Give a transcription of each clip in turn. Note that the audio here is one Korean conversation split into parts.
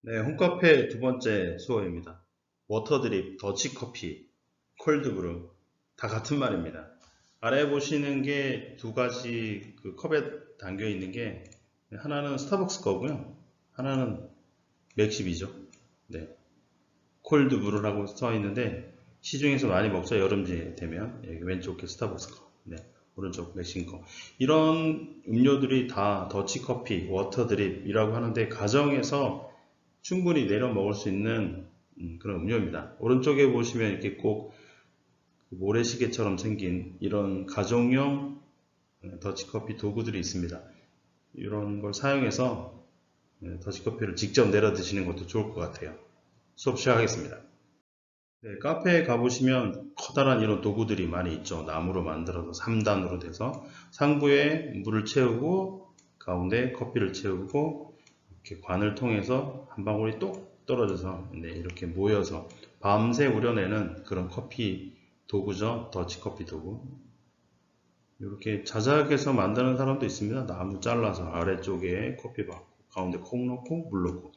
네, 홈카페 두 번째 수업입니다. 워터드립, 더치커피, 콜드브루 다 같은 말입니다. 아래 보시는 게 두 가지 그 컵에 담겨 있는 게 하나는 스타벅스 거고요. 하나는 맥십이죠. 네. 콜드브루라고 써 있는데 시중에서 많이 먹죠. 여름지 되면 여기 왼쪽 게 스타벅스 거. 네. 오른쪽 맥신 거. 이런 음료들이 다 더치커피, 워터드립이라고 하는데 가정에서 충분히 내려 먹을 수 있는 음, 그런 음료입니다. 오른쪽에 보시면 이렇게 꼭 모래시계처럼 생긴 이런 가정용 더치커피 도구들이 있습니다. 이런 걸 사용해서 더치커피를 직접 내려 드시는 것도 좋을 것 같아요. 수업 시작하겠습니다. 네, 카페에 가보시면 커다란 이런 도구들이 많이 있죠. 나무로 만들어서 3단으로 돼서 상부에 물을 채우고 가운데 커피를 채우고 이렇게 관을 통해서 한 방울이 똑 떨어져서 네, 이렇게 모여서 밤새 우려내는 그런 커피 도구죠. 더치커피 도구. 이렇게 자작해서 만드는 사람도 있습니다. 나무 잘라서 아래쪽에 커피 받고 가운데 콩 넣고 물 넣고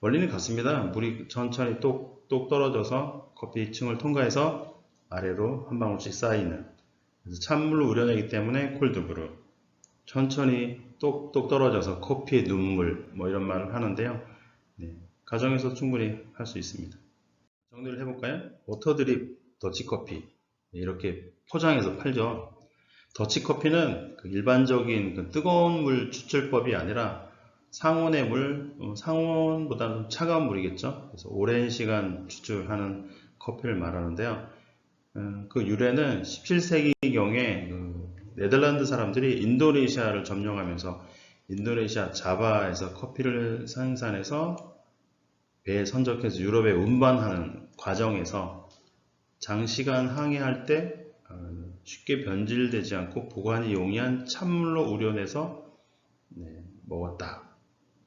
원리는 같습니다. 물이 천천히 똑똑 떨어져서 커피 층을 통과해서 아래로 한 방울씩 쌓이는 그래서 찬물로 우려내기 때문에 콜드브루 천천히 똑똑 떨어져서 커피의 눈물 뭐 이런 말을 하는데요. 네, 가정에서 충분히 할 수 있습니다. 정리를 해볼까요? 워터드립 더치커피 이렇게 포장해서 팔죠. 더치커피는 그 일반적인 그 뜨거운 물 추출법이 아니라 상온의 물, 어, 상온보다는 차가운 물이겠죠. 그래서 오랜 시간 추출하는 커피를 말하는데요. 어, 그 유래는 17세기경에 그 네덜란드 사람들이 인도네시아를 점령하면서 인도네시아 자바에서 커피를 생산해서 배에 선적해서 유럽에 운반하는 과정에서 장시간 항해할 때 어, 쉽게 변질되지 않고 보관이 용이한 찬물로 우려내서 네, 먹었다.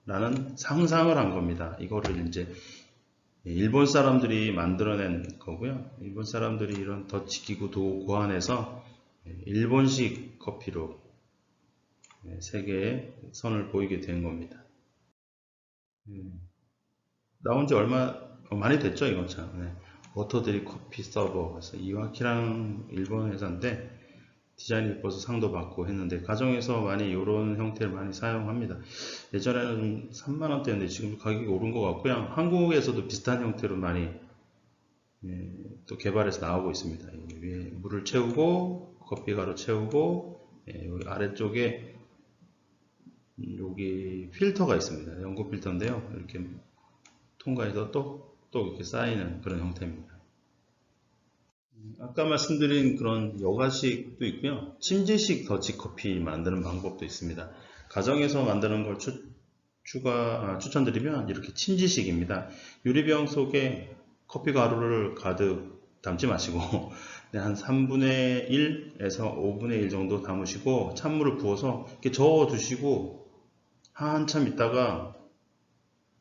라는 상상을 한 겁니다. 이거를 이제 일본 사람들이 만들어낸 거고요. 일본 사람들이 이런 더치기구 도 고안해서 일본식 커피로 세계에 선을 보이게 된 겁니다. 나온 지 얼마 많이 됐죠, 이건 참. 네. 워터드립 커피 서버 그래서 이와키랑 일본 회사인데 디자인이 예뻐서 상도 받고 했는데 가정에서 많이 이런 형태를 많이 사용합니다. 예전에는 3만 원대였는데 지금 가격이 오른 것 같고요. 한국에서도 비슷한 형태로 많이 예, 또 개발해서 나오고 있습니다. 위에 물을 채우고 커피 가루 채우고 예, 여기 아래쪽에 여기 필터가 있습니다. 연고 필터인데요. 이렇게 통과해서 또 또 이렇게 쌓이는 그런 형태입니다. 아까 말씀드린 그런 여가식도 있고요. 침지식 더치커피 만드는 방법도 있습니다. 가정에서 만드는 걸 추, 추가, 아, 추천드리면 이렇게 침지식입니다. 유리병 속에 커피 가루를 가득 담지 마시고 네, 한 3분의 1에서 5분의 1 정도 담으시고 찬물을 부어서 이렇게 저어 두시고 한참 있다가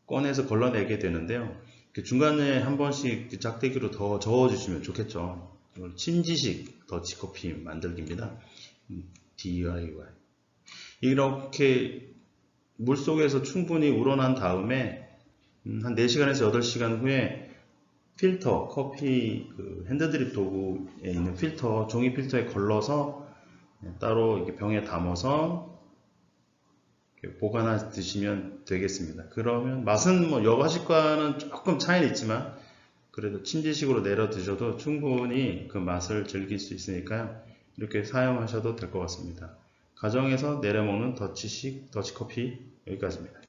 꺼내서 걸러내게 되는데요. 중간에 한 번씩 짝대기로 더 저어 주시면 좋겠죠. 침지식 더치커피 만들기입니다. DIY. 이렇게 물속에서 충분히 우러난 다음에 한 4시간에서 8시간 후에 필터, 커피 그 핸드드립 도구에 있는 필터, 종이 필터에 걸러서 따로 병에 담아서 보관해 드시면 되겠습니다. 그러면 맛은 뭐 여과식과는 조금 차이는 있지만 그래도 침지식으로 내려 드셔도 충분히 그 맛을 즐길 수 있으니까요. 이렇게 사용하셔도 될 것 같습니다. 가정에서 내려 먹는 더치식 더치커피 여기까지입니다.